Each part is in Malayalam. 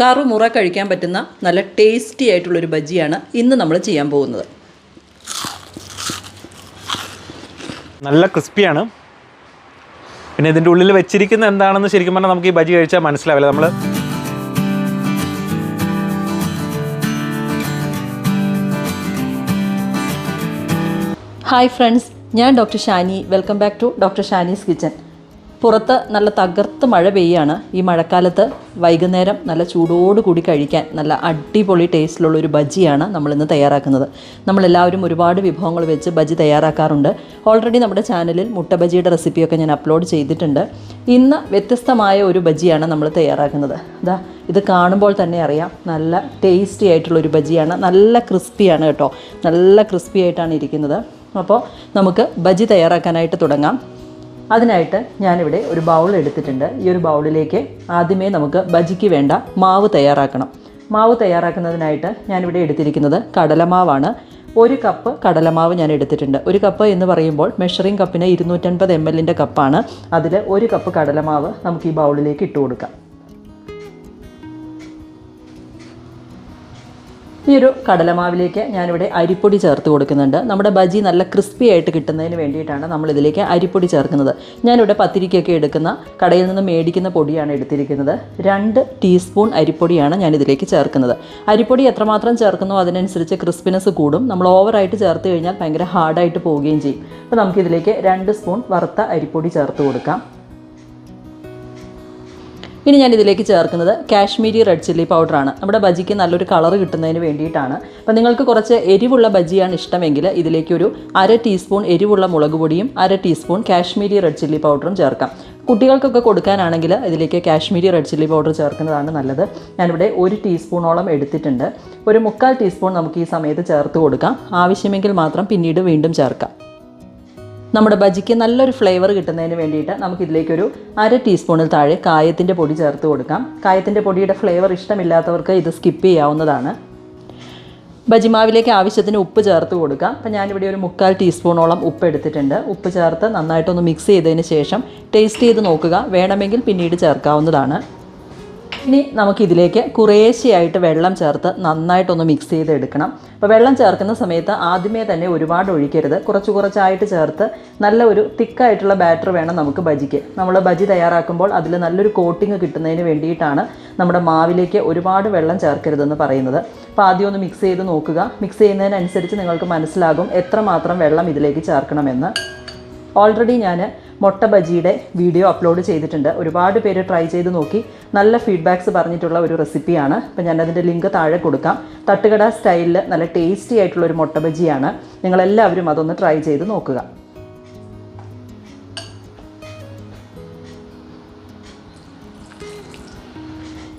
കറുമുറ കഴിക്കാൻ പറ്റുന്ന നല്ല ടേസ്റ്റി ആയിട്ടുള്ളൊരു ബജിയാണ് ഇന്ന് നമ്മൾ ചെയ്യാൻ പോകുന്നത്. നല്ല ക്രിസ്പിയാണ്. പിന്നെ ഇതിന്റെ ഉള്ളിൽ വെച്ചിരിക്കുന്ന എന്താണെന്ന് ശരിക്കും പറഞ്ഞാൽ നമുക്ക് ഈ ബജി കഴിച്ചാൽ മനസ്സിലാവില്ല. നമ്മൾ ഹായ് ഫ്രണ്ട്സ് ഞാൻ doctor Shani. Welcome back to doctor Shani's kitchen പുറത്ത് നല്ല തകർത്ത് മഴ പെയ്യാണ്. ഈ മഴക്കാലത്ത് വൈകുന്നേരം നല്ല ചൂടോട് കൂടി കഴിക്കാൻ നല്ല അടിപൊളി ടേസ്റ്റിലുള്ള ഒരു ബജിയാണ് നമ്മളിന്ന് തയ്യാറാക്കുന്നത്. നമ്മളെല്ലാവരും ഒരുപാട് വിഭവങ്ങൾ വെച്ച് ബജി തയ്യാറാക്കാറുണ്ട്. ഓൾറെഡി നമ്മുടെ ചാനലിൽ മുട്ട ബജിയുടെ റെസിപ്പിയൊക്കെ ഞാൻ അപ്ലോഡ് ചെയ്തിട്ടുണ്ട്. ഇന്ന് വ്യത്യസ്തമായ ഒരു ബജിയാണ് നമ്മൾ തയ്യാറാക്കുന്നത്. അതാ ഇത് കാണുമ്പോൾ തന്നെ അറിയാം. നല്ല ടേസ്റ്റി ആയിട്ടുള്ള ഒരു ബജിയാണ്. നല്ല ക്രിസ്പിയാണ് കേട്ടോ. നല്ല ക്രിസ്പി ആയിട്ടാണ് ഇരിക്കുന്നത്. അപ്പോൾ നമുക്ക് ബജി തയ്യാറാക്കാനായിട്ട് തുടങ്ങാം. അതിനായിട്ട് ഞാനിവിടെ ഒരു ബൗൾ എടുത്തിട്ടുണ്ട്. ഈ ഒരു ബൗളിലേക്ക് ആദ്യമേ നമുക്ക് ബജിക്ക് വേണ്ട മാവ് തയ്യാറാക്കണം. മാവ് തയ്യാറാക്കുന്നതിനായിട്ട് ഞാനിവിടെ എടുത്തിരിക്കുന്നത് കടലമാവാണ്. ഒരു കപ്പ് കടലമാവ് ഞാൻ എടുത്തിട്ടുണ്ട്. ഒരു കപ്പ് എന്ന് പറയുമ്പോൾ മെഷറിംഗ് കപ്പിന് ഇരുന്നൂറ്റൻപത് എം എല്ലിന്റെ കപ്പാണ് അതിൽ ഒരു കപ്പ് കടലമാവ് നമുക്ക് ഈ ബൗളിലേക്ക് ഇട്ട് കൊടുക്കാം. ഈ ഒരു കടലമാവിലേക്ക് ഞാനിവിടെ അരിപ്പൊടി ചേർത്ത് കൊടുക്കുന്നുണ്ട്. നമ്മുടെ ബജി നല്ല ക്രിസ്പി ആയിട്ട് കിട്ടുന്നതിന് വേണ്ടിയിട്ടാണ് നമ്മൾ ഇതിലേക്ക് അരിപ്പൊടി ചേർക്കുന്നത്. ഞാനിവിടെ പത്തിരിക്കൊക്കെ എടുക്കുന്ന കടയിൽ നിന്ന് മേടിക്കുന്ന പൊടിയാണ് എടുത്തിരിക്കുന്നത്. രണ്ട് ടീസ്പൂൺ അരിപ്പൊടിയാണ് ഞാൻ ഇതിലേക്ക് ചേർക്കുന്നത്. അരിപ്പൊടി എത്രമാത്രം ചേർക്കുന്നോ അതിനനുസരിച്ച് ക്രിസ്പിനെസ് കൂടും. നമ്മൾ ഓവറായിട്ട് ചേർത്ത് കഴിഞ്ഞാൽ ഭയങ്കര ഹാർഡായിട്ട് പോവുകയും ചെയ്യും. അപ്പോൾ നമുക്കിതിലേക്ക് രണ്ട് സ്പൂൺ വറുത്ത അരിപ്പൊടി ചേർത്ത് കൊടുക്കാം. ഇനി ഞാൻ ഇതിലേക്ക് ചേർക്കുന്നത് കാശ്മീരി റെഡ് ചില്ലി പൗഡറാണ്. നമ്മുടെ ബജിക്ക് നല്ലൊരു കളർ കിട്ടുന്നതിന് വേണ്ടിയിട്ടാണ്. അപ്പോൾ നിങ്ങൾക്ക് കുറച്ച് എരിവുള്ള ബജിയാണ് ഇഷ്ടമെങ്കിൽ ഇതിലേക്ക് ഒരു അര ടീസ്പൂൺ എരിവുള്ള മുളക് പൊടിയും അര ടീസ്പൂൺ കാശ്മീരി റെഡ് ചില്ലി പൗഡറും ചേർക്കാം. കുട്ടികൾക്കൊക്കെ കൊടുക്കാനാണെങ്കിൽ ഇതിലേക്ക് കാശ്മീരി റെഡ് ചില്ലി പൗഡർ ചേർക്കുന്നതാണ് നല്ലത്. ഞാനിവിടെ ഒരു ടീസ്പൂണോളം എടുത്തിട്ടുണ്ട്. ഒരു മുക്കാൽ ടീസ്പൂൺ നമുക്ക് ഈ സമയത്ത് ചേർത്ത് കൊടുക്കാം. ആവശ്യമെങ്കിൽ മാത്രം പിന്നീട് വീണ്ടും ചേർക്കാം. നമ്മുടെ ബജിക്ക് നല്ലൊരു ഫ്ലേവർ കിട്ടുന്നതിന് വേണ്ടിയിട്ട് നമുക്കിതിലേക്കൊരു അര ടീസ്പൂണിൽ താഴെ കായത്തിന്റെ പൊടി ചേർത്ത് കൊടുക്കാം. കായത്തിന്റെ പൊടിയുടെ ഫ്ലേവർ ഇഷ്ടമില്ലാത്തവർക്ക് ഇത് സ്കിപ്പ് ചെയ്യാവുന്നതാണ്. ബജിമാവിലേക്ക് ആവശ്യത്തിന് ഉപ്പ് ചേർത്ത് കൊടുക്കാം. അപ്പം ഞാനിവിടെ ഒരു മുക്കാൽ ടീസ്പൂണോളം ഉപ്പ് എടുത്തിട്ടുണ്ട്. ഉപ്പ് ചേർത്ത് നന്നായിട്ടൊന്ന് മിക്സ് ചെയ്തതിന് ശേഷം ടേസ്റ്റ് ചെയ്ത് നോക്കുക. വേണമെങ്കിൽ പിന്നീട് ചേർക്കാവുന്നതാണ്. ഇനി നമുക്കിതിലേക്ക് കുറേശ്ശെയായിട്ട് വെള്ളം ചേർത്ത് നന്നായിട്ടൊന്ന് മിക്സ് ചെയ്തെടുക്കണം. അപ്പോൾ വെള്ളം ചേർക്കുന്ന സമയത്ത് ആദ്യമേ തന്നെ ഒരുപാട് ഒഴിക്കരുത്. കുറച്ച് കുറച്ചായിട്ട് ചേർത്ത് നല്ല ഒരു തിക്കായിട്ടുള്ള ബാറ്റർ വേണം നമുക്ക് ബജിക്ക്. നമ്മൾ ബജി തയ്യാറാക്കുമ്പോൾ അതിൽ നല്ലൊരു കോട്ടിങ് കിട്ടുന്നതിന് വേണ്ടിയിട്ടാണ് നമ്മുടെ മാവിലേക്ക് ഒരുപാട് വെള്ളം ചേർക്കരുതെന്ന് പറയുന്നത്. അപ്പോൾ ആദ്യം ഒന്ന് മിക്സ് ചെയ്ത് നോക്കുക. മിക്സ് ചെയ്യുന്നതിനനുസരിച്ച് നിങ്ങൾക്ക് മനസ്സിലാകും എത്രമാത്രം വെള്ളം ഇതിലേക്ക് ചേർക്കണമെന്ന്. ഓൾറെഡി ഞാൻ മുട്ട ബജിയുടെ വീഡിയോ അപ്ലോഡ് ചെയ്തിട്ടുണ്ട്. ഒരുപാട് പേര് ട്രൈ ചെയ്ത് നോക്കി. നല്ല ഫീഡ്ബാക്ക്സ് പറഞ്ഞിട്ടുള്ള ഒരു റെസിപ്പിയാണ് അപ്പോൾ ഞാനതിന്റെ ലിങ്ക് താഴെ കൊടുക്കാം. തട്ടുകട സ്റ്റൈലിൽ നല്ല ടേസ്റ്റി ആയിട്ടുള്ള ഒരു മുട്ട ബജിയാണ് നിങ്ങളെല്ലാവരും അതൊന്ന് ട്രൈ ചെയ്ത് നോക്കുക.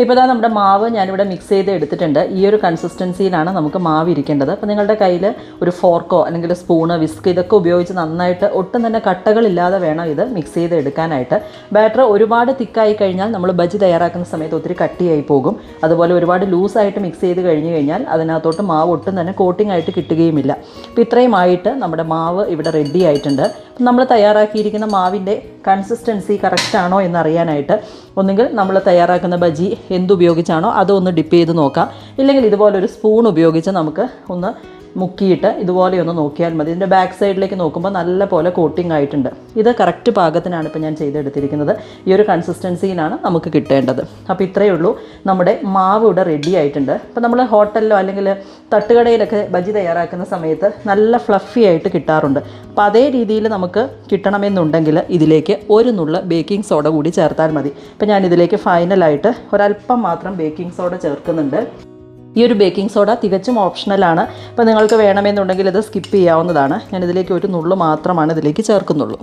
ഇപ്പോൾ ഇതാ നമ്മുടെ മാവ് ഞാനിവിടെ മിക്സ് ചെയ്ത് എടുത്തിട്ടുണ്ട്. ഈ ഒരു കൺസിസ്റ്റൻസിയിലാണ് നമുക്ക് മാവ് ഇരിക്കേണ്ടത്. അപ്പോൾ നിങ്ങളുടെ കയ്യിൽ ഒരു ഫോർക്കോ അല്ലെങ്കിൽ സ്പൂണ് വിസ്ക് ഇതൊക്കെ ഉപയോഗിച്ച് നന്നായിട്ട് ഒട്ടും തന്നെ കട്ടകളില്ലാതെ വേണം ഇത് മിക്സ് ചെയ്ത് എടുക്കാനായിട്ട്. ബാറ്റർ ഒരുപാട് തിക്കായി കഴിഞ്ഞാൽ നമ്മൾ ബജി തയ്യാറാക്കുന്ന സമയത്ത് ഒത്തിരി കട്ടിയായി പോകും. അതുപോലെ ഒരുപാട് ലൂസായിട്ട് മിക്സ് ചെയ്ത് കഴിഞ്ഞ് കഴിഞ്ഞാൽ അതിനകത്തോട്ട് മാവ് ഒട്ടും തന്നെ കോട്ടിംഗ് ആയിട്ട് കിട്ടുകയുമില്ല. അപ്പോൾ ഇത്രയും ആയിട്ട് നമ്മുടെ മാവ് ഇവിടെ റെഡി ആയിട്ടുണ്ട്. നമ്മൾ തയ്യാറാക്കിയിരിക്കുന്ന മാവിന്റെ കൺസിസ്റ്റൻസി കറക്റ്റ് ആണോ എന്നറിയാനായിട്ട് ഒന്നുകിൽ നമ്മൾ തയ്യാറാക്കുന്ന ബജി എന്തുപയോഗിച്ചാണോ അതൊന്ന് ഡിപ്പ് ചെയ്ത് നോക്കാം. ഇല്ലെങ്കിൽ ഇതുപോലൊരു സ്പൂൺ ഉപയോഗിച്ച് നമുക്ക് ഒന്ന് മുക്കിയിട്ട് ഇതുപോലെ ഒന്ന് നോക്കിയാൽ മതി. ഇതിന്റെ ബാക്ക് സൈഡിലേക്ക് നോക്കുമ്പോൾ നല്ല പോലെ കോട്ടിംഗ് ആയിട്ടുണ്ട്. ഇത് കറക്റ്റ് പാകത്തിനാണ് ഇപ്പോൾ ഞാൻ ചെയ്തെടുത്തിരിക്കുന്നത്. ഈ ഒരു കൺസിസ്റ്റൻസിയിലാണ് നമുക്ക് കിട്ടേണ്ടത്. അപ്പോൾ ഇത്രയേ ഉള്ളൂ. നമ്മുടെ മാവ് ഇവിടെ റെഡി ആയിട്ടുണ്ട്. അപ്പോൾ നമ്മൾ ഹോട്ടലിലോ അല്ലെങ്കിൽ തട്ടുകടയിലൊക്കെ ബജി തയ്യാറാക്കുന്ന സമയത്ത് നല്ല ഫ്ലഫി ആയിട്ട് കിട്ടാറുണ്ട്. അപ്പോൾ അതേ രീതിയിൽ നമുക്ക് കിട്ടണമെന്നുണ്ടെങ്കിൽ ഇതിലേക്ക് ഒരു നുള്ള ബേക്കിംഗ് സോഡ കൂടി ചേർത്താൽ മതി. അപ്പോൾ ഞാൻ ഇതിലേക്ക് ഫൈനലായിട്ട് ഒരല്പം മാത്രം ബേക്കിംഗ് സോഡ ചേർക്കുന്നുണ്ട്. ഈ ഒരു ബേക്കിംഗ് സോഡ തികച്ചും ഓപ്ഷണലാണ് അപ്പോൾ നിങ്ങൾക്ക് വേണമെന്നുണ്ടെങ്കിൽ ഇത് സ്കിപ്പ് ചെയ്യാവുന്നതാണ്. ഞാൻ ഇതിലേക്ക് ഒരു നുള്ളു മാത്രമാണ് ഇതിലേക്ക് ചേർക്കുന്നുള്ളൂ.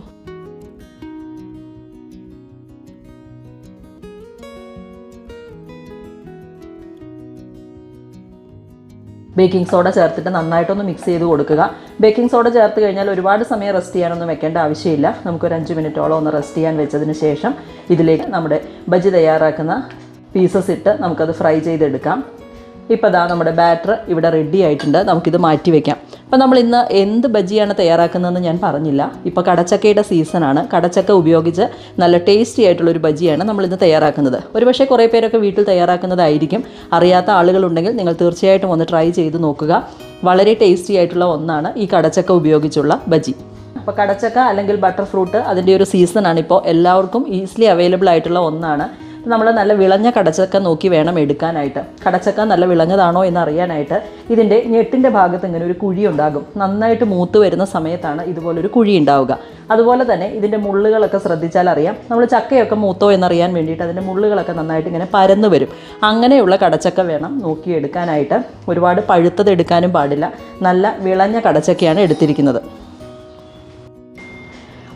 ബേക്കിംഗ് സോഡ ചേർത്തിട്ട് നന്നായിട്ടൊന്ന് മിക്സ് ചെയ്ത് കൊടുക്കുക. ബേക്കിംഗ് സോഡ ചേർത്ത് കഴിഞ്ഞാൽ ഒരുപാട് സമയം റെസ്റ്റ് ചെയ്യാനൊന്നും വെക്കേണ്ട ആവശ്യമില്ല. നമുക്കൊരു അഞ്ച് മിനിറ്റോളം ഒന്ന് റെസ്റ്റ് ചെയ്യാൻ വെച്ചതിന് ശേഷം ഇതിലേക്ക് നമ്മുടെ ബജി തയ്യാറാക്കുന്ന പീസസ് ഇട്ട് നമുക്കത് ഫ്രൈ ചെയ്തെടുക്കാം. ഇപ്പോൾ ദാ നമ്മുടെ ബാറ്റർ ഇവിടെ റെഡി ആയിട്ടുണ്ട്. നമുക്കിത് മാറ്റി വെക്കാം. അപ്പോൾ നമ്മൾ ഇന്ന് എന്ത് ബജിയാണ് തയ്യാറാക്കുന്നതെന്ന് ഞാൻ പറഞ്ഞില്ല. ഇപ്പോൾ കടച്ചക്കയുടെ സീസണാണ് കടച്ചക്ക ഉപയോഗിച്ച് നല്ല ടേസ്റ്റി ആയിട്ടുള്ളൊരു ബജിയാണ് നമ്മൾ ഇന്ന് തയ്യാറാക്കുന്നത്. ഒരുപക്ഷെ കുറേ പേരൊക്കെ വീട്ടിൽ തയ്യാറാക്കുന്നതായിരിക്കും. അറിയാത്ത ആളുകളുണ്ടെങ്കിൽ നിങ്ങൾ തീർച്ചയായിട്ടും ഒന്ന് ട്രൈ ചെയ്ത് നോക്കുക. വളരെ ടേസ്റ്റി ആയിട്ടുള്ള ഒന്നാണ് ഈ കടച്ചക്ക ഉപയോഗിച്ചുള്ള ബജി. അപ്പോൾ കടച്ചക്ക അല്ലെങ്കിൽ ബട്ടർ ഫ്രൂട്ട് അതിന്റെ ഒരു സീസണാണ് ഇപ്പോൾ. എല്ലാവർക്കും ഈസിലി അവൈലബിൾ ആയിട്ടുള്ള ഒന്നാണ്. നമ്മൾ നല്ല വിളഞ്ഞ കടച്ചക്ക നോക്കി വേണം എടുക്കാനായിട്ട്. കടച്ചക്ക നല്ല വിളഞ്ഞതാണോ എന്ന് അറിയാനായിട്ട് ഇതിന്റെ ഞെട്ടിന്റെ ഭാഗത്ത് ഇങ്ങനെ ഒരു കുഴി ഉണ്ടാകും. നന്നായിട്ട് മൂത്ത് വരുന്ന സമയത്താണ് ഇതുപോലൊരു കുഴി ഉണ്ടാവുക. അതുപോലെ തന്നെ ഇതിന്റെ മുള്ളുകളൊക്കെ ശ്രദ്ധിച്ചാൽ അറിയാം. നമ്മൾ ചക്കയൊക്കെ മൂത്തോ എന്നറിയാൻ വേണ്ടിയിട്ട് അതിന്റെ മുള്ളുകളൊക്കെ നന്നായിട്ട് ഇങ്ങനെ പരന്നു വരും. അങ്ങനെയുള്ള കടച്ചക്ക വേണം നോക്കിയെടുക്കാനായിട്ട് ഒരുപാട് പഴുത്തത് എടുക്കാനും പാടില്ല. നല്ല വിളഞ്ഞ കടച്ചക്കയാണ് എടുത്തിരിക്കുന്നത്.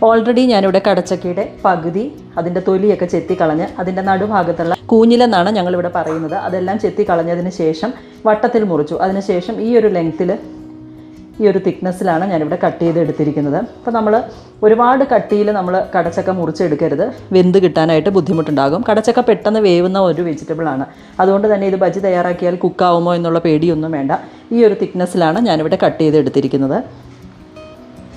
ഓൾറെഡി ഞാനിവിടെ കടച്ചക്കയുടെ പകുതി അതിന്റെ തൊലിയൊക്കെ ചെത്തിക്കളഞ്ഞ് അതിന്റെ നടുഭാഗത്തുള്ള കൂഞ്ഞിലെന്നാണ് ഞങ്ങളിവിടെ പറയുന്നത്. അതെല്ലാം ചെത്തിക്കളഞ്ഞതിന് ശേഷം വട്ടത്തിൽ മുറിച്ചു. അതിനുശേഷം ഈ ഒരു ലെങ്ത്തിൽ ഈ ഒരു തിക്നെസ്സിലാണ് ഞാനിവിടെ കട്ട് ചെയ്ത് എടുത്തിരിക്കുന്നത് അപ്പോൾ നമ്മൾ ഒരുപാട് കട്ടിയിൽ നമ്മൾ കടച്ചക്ക മുറിച്ചെടുക്കരുത്. വെന്ത് കിട്ടാനായിട്ട് ബുദ്ധിമുട്ടുണ്ടാകും. കടച്ചക്ക പെട്ടെന്ന് വേവുന്ന ഒരു വെജിറ്റബിളാണ് അതുകൊണ്ട് തന്നെ ഇത് ബജി തയ്യാറാക്കിയാൽ കുക്കാവുമോ എന്നുള്ള പേടിയൊന്നും വേണ്ട. ഈ ഒരു തിക്നെസ്സിലാണ് ഞാനിവിടെ കട്ട് ചെയ്ത് എടുത്തിരിക്കുന്നത്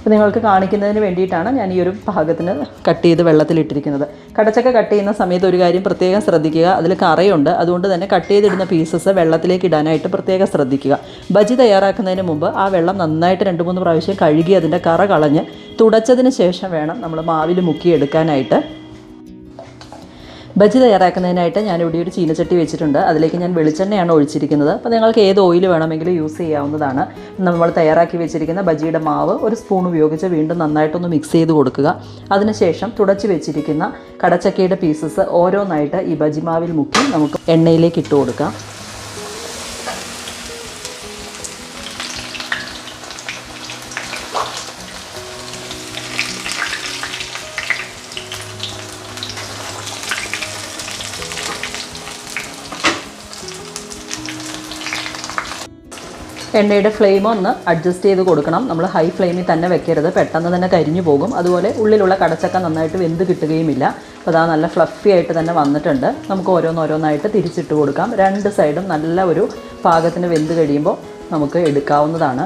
അപ്പോൾ നിങ്ങൾക്ക് കാണിക്കുന്നതിന് വേണ്ടിയിട്ടാണ് ഞാൻ ഈ ഒരു പാകത്തിന് കട്ട് ചെയ്ത് വെള്ളത്തിലിട്ടിരിക്കുന്നത്. കടച്ചക്ക കട്ട് ചെയ്യുന്ന സമയത്ത് ഒരു കാര്യം പ്രത്യേകം ശ്രദ്ധിക്കുക. അതിൽ കറയുണ്ട്. അതുകൊണ്ട് തന്നെ കട്ട് ചെയ്തിടുന്ന പീസസ് വെള്ളത്തിലേക്ക് ഇടാനായിട്ട് പ്രത്യേകം ശ്രദ്ധിക്കുക. ബജി തയ്യാറാക്കുന്നതിന് മുമ്പ് ആ വെള്ളം നന്നായിട്ട് രണ്ട് മൂന്ന് പ്രാവശ്യം കഴുകി അതിന്റെ കറ കളഞ്ഞ് തുടച്ചതിന് ശേഷം വേണം നമ്മൾ മാവിൽ മുക്കിയെടുക്കാനായിട്ട്. ബജി തയ്യാറാക്കുന്നതിനായിട്ട് ഞാനിവിടെ ഒരു ചീനച്ചട്ടി വെച്ചിട്ടുണ്ട്. അതിലേക്ക് ഞാൻ വെളിച്ചെണ്ണയാണ് ഒഴിച്ചിരിക്കുന്നത്. അപ്പോൾ നിങ്ങൾക്ക് ഏത് ഓയിൽ വേണമെങ്കിലും യൂസ് ചെയ്യാവുന്നതാണ്. നമ്മൾ തയ്യാറാക്കി വെച്ചിരിക്കുന്ന ബജിയുടെ മാവ് ഒരു സ്പൂൺ ഉപയോഗിച്ച് വീണ്ടും നന്നായിട്ടൊന്ന് മിക്സ് ചെയ്ത് കൊടുക്കുക. അതിനുശേഷം തുടച്ച് വെച്ചിരിക്കുന്ന കടച്ചക്കയുടെ പീസസ് ഓരോന്നായിട്ട് ഈ ബജി മാവിൽ മുക്കി നമുക്ക് എണ്ണയിലേക്ക് ഇട്ട് കൊടുക്കാം. എണ്ണയുടെ ഫ്ലെയിം ഒന്ന് അഡ്ജസ്റ്റ് ചെയ്ത് കൊടുക്കണം. നമ്മൾ ഹൈ ഫ്ലെയിമിൽ തന്നെ വെക്കരുത്. പെട്ടെന്ന് തന്നെ കരിഞ്ഞു പോകും. അതുപോലെ ഉള്ളിലുള്ള കടച്ചക്ക നന്നായിട്ട് വെന്ത് കിട്ടുകയുമില്ല. അപ്പോൾ അതാ നല്ല ഫ്ലഫി ആയിട്ട് തന്നെ വന്നിട്ടുണ്ട്. നമുക്ക് ഓരോന്നോരോന്നായിട്ട് തിരിച്ചിട്ട് കൊടുക്കാം. രണ്ട് സൈഡും നല്ല ഒരു പാകത്തിന് വെന്ത് കഴിയുമ്പോൾ നമുക്ക് എടുക്കാവുന്നതാണ്.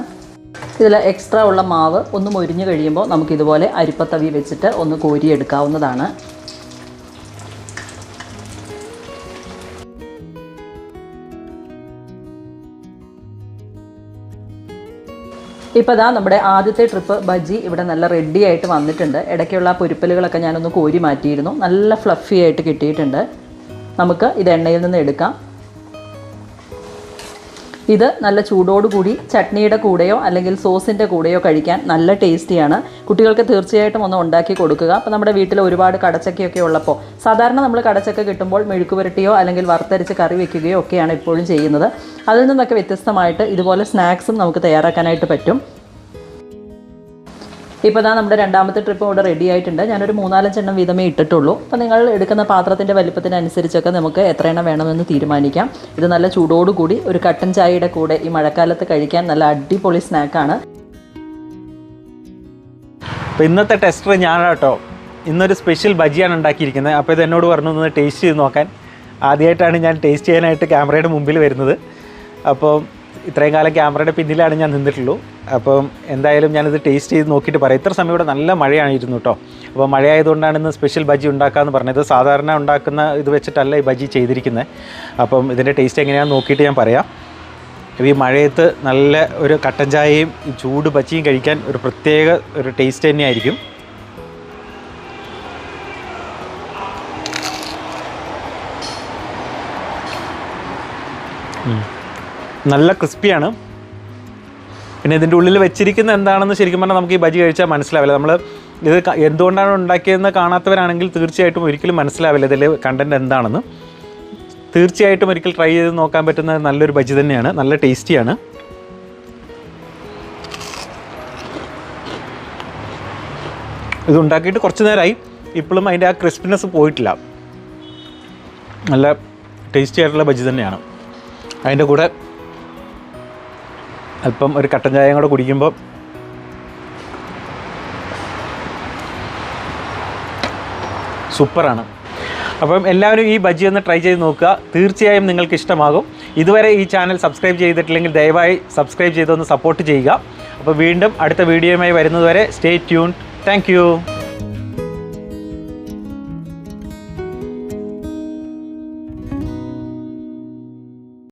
ഇതിൽ എക്സ്ട്രാ ഉള്ള മാവ് ഒന്ന് മൊരിഞ്ഞ് കഴിയുമ്പോൾ നമുക്കിതുപോലെ അരിപ്പത്തവി വെച്ചിട്ട് ഒന്ന് കോരിയെടുക്കാവുന്നതാണ്. ഇപ്പോൾ ദാ നമ്മുടെ ആദ്യത്തെ ട്രിപ്പ് ബജി ഇവിടെ നല്ല റെഡി ആയിട്ട് വന്നിട്ടുണ്ട്. ഇടയ്ക്കുള്ള പൊരിപ്പലുകളൊക്കെ ഞാനൊന്ന് കോരി മാറ്റിയിരുന്നു. നല്ല ഫ്ലഫി ആയിട്ട് കിട്ടിയിട്ടുണ്ട്. നമുക്ക് ഇത് എണ്ണയിൽ നിന്ന് എടുക്കാം. ഇത് നല്ല ചൂടോടുകൂടി ചട്നിയുടെ കൂടെയോ അല്ലെങ്കിൽ സോസിന്റെ കൂടെയോ കഴിക്കാൻ നല്ല ടേസ്റ്റിയാണ്. കുട്ടികൾക്ക് തീർച്ചയായിട്ടും ഒന്ന് ഉണ്ടാക്കി കൊടുക്കുക. അപ്പോൾ നമ്മുടെ വീട്ടിൽ ഒരുപാട് കടച്ചക്കയൊക്കെ ഉള്ളപ്പോൾ സാധാരണ നമ്മൾ കടച്ചക്ക കിട്ടുമ്പോൾ മെഴുക്ക് പുരട്ടിയോ അല്ലെങ്കിൽ വറുത്തരച്ച് കറി വെക്കുകയോ ഒക്കെയാണ് ഇപ്പോഴും ചെയ്യുന്നത്. അതിൽ നിന്നൊക്കെ വ്യത്യസ്തമായിട്ട് ഇതുപോലെ സ്നാക്സും നമുക്ക് തയ്യാറാക്കാനായിട്ട് പറ്റും. ഇപ്പോൾ ഇതാ നമ്മുടെ രണ്ടാമത്തെ ട്രിപ്പ് ഇവിടെ റെഡി ആയിട്ടുണ്ട്. ഞാനൊരു മൂന്നാലഞ്ചെണ്ണം വീതമേ ഇട്ടിട്ടുള്ളൂ. അപ്പോൾ നിങ്ങൾ എടുക്കുന്ന പാത്രത്തിന്റെ വലിപ്പത്തിനനുസരിച്ചൊക്കെ നമുക്ക് എത്ര എണ്ണം വേണമെന്ന് തീരുമാനിക്കാം. ഇത് നല്ല ചൂടോടുകൂടി ഒരു കട്ടൻ ചായയുടെ കൂടെ ഈ മഴക്കാലത്ത് കഴിക്കാൻ നല്ല അടിപൊളി സ്നാക്കാണ് അപ്പോൾ ഇന്നത്തെ ടെസ്റ്റർ ഞാൻ കേട്ടോ ഇന്നൊരു സ്പെഷ്യൽ ബജിയാണ് ഉണ്ടാക്കിയിരിക്കുന്നത്. അപ്പോൾ ഇത് എന്നോട് പറഞ്ഞു ഒന്ന് ടേസ്റ്റ് ചെയ്ത് നോക്കാൻ. ആദ്യമായിട്ടാണ് ഞാൻ ടേസ്റ്റ് ചെയ്യാനായിട്ട് ക്യാമറയുടെ മുമ്പിൽ വരുന്നത്. അപ്പോൾ ഇത്രയും കാലം ക്യാമറയുടെ പിന്നിലാണ് ഞാൻ നിന്നിട്ടുള്ളൂ. അപ്പം എന്തായാലും ഞാനിത് ടേസ്റ്റ് ചെയ്ത് നോക്കിയിട്ട് പറയാം. ഇത്ര സമയം ഇവിടെ നല്ല മഴയായിരുന്നു കേട്ടോ അപ്പോൾ മഴയായതുകൊണ്ടാണ് ഇന്ന് സ്പെഷ്യൽ ബജി ഉണ്ടാക്കാമെന്ന് പറഞ്ഞത്. സാധാരണ ഉണ്ടാക്കുന്ന ഇത് വെച്ചിട്ടല്ല ഈ ബജി ചെയ്തിരിക്കുന്നത് അപ്പം ഇതിന്റെ ടേസ്റ്റ് എങ്ങനെയാണെന്ന് നോക്കിയിട്ട് ഞാൻ പറയാം. ഈ മഴയത്ത് നല്ല ഒരു കട്ടൻ ചായയും ചൂട് ബജിയും കഴിക്കാൻ ഒരു പ്രത്യേക ഒരു ടേസ്റ്റ് തന്നെയായിരിക്കും. നല്ല ക്രിസ്പിയാണ്. പിന്നെ ഇതിന്റെ ഉള്ളിൽ വെച്ചിരിക്കുന്ന എന്താണെന്ന് ശരിക്കും പറഞ്ഞാൽ നമുക്ക് ഈ ബജി കഴിച്ചാൽ മനസ്സിലാവില്ല. നമ്മൾ ഇത് എന്തുകൊണ്ടാണ് ഉണ്ടാക്കിയതെന്ന് കാണാത്തവരാണെങ്കിൽ തീർച്ചയായിട്ടും ഒരിക്കലും മനസ്സിലാവില്ല ഇതിൽ കണ്ടന്റ് എന്താണെന്ന്. തീർച്ചയായിട്ടും ഒരിക്കൽ ട്രൈ ചെയ്ത് നോക്കാൻ പറ്റുന്ന നല്ലൊരു ബജി തന്നെയാണ്. നല്ല ടേസ്റ്റിയാണ്. ഇത് ഉണ്ടാക്കിയിട്ട് കുറച്ച് നേരമായി. ഇപ്പോഴും അതിന്റെ ആ ക്രിസ്പിനെസ് പോയിട്ടില്ല. നല്ല ടേസ്റ്റി ആയിട്ടുള്ള ബജി തന്നെയാണ്. അതിന്റെ കൂടെ അല്പം ഒരു കട്ടൻ ചായയും കൂടെ കുടിക്കുമ്പോൾ സൂപ്പറാണ്. അപ്പം എല്ലാവരും ഈ ബജ്ജി ഒന്ന് ട്രൈ ചെയ്ത് നോക്കുക. തീർച്ചയായും നിങ്ങൾക്ക് ഇഷ്ടമാകും. ഇതുവരെ ഈ ചാനൽ സബ്സ്ക്രൈബ് ചെയ്തിട്ടില്ലെങ്കിൽ ദയവായി സബ്സ്ക്രൈബ് ചെയ്തൊന്ന് സപ്പോർട്ട് ചെയ്യുക. അപ്പോൾ വീണ്ടും അടുത്ത വീഡിയോയുമായി വരുന്നതുവരെ സ്റ്റേ ട്യൂൺ താങ്ക്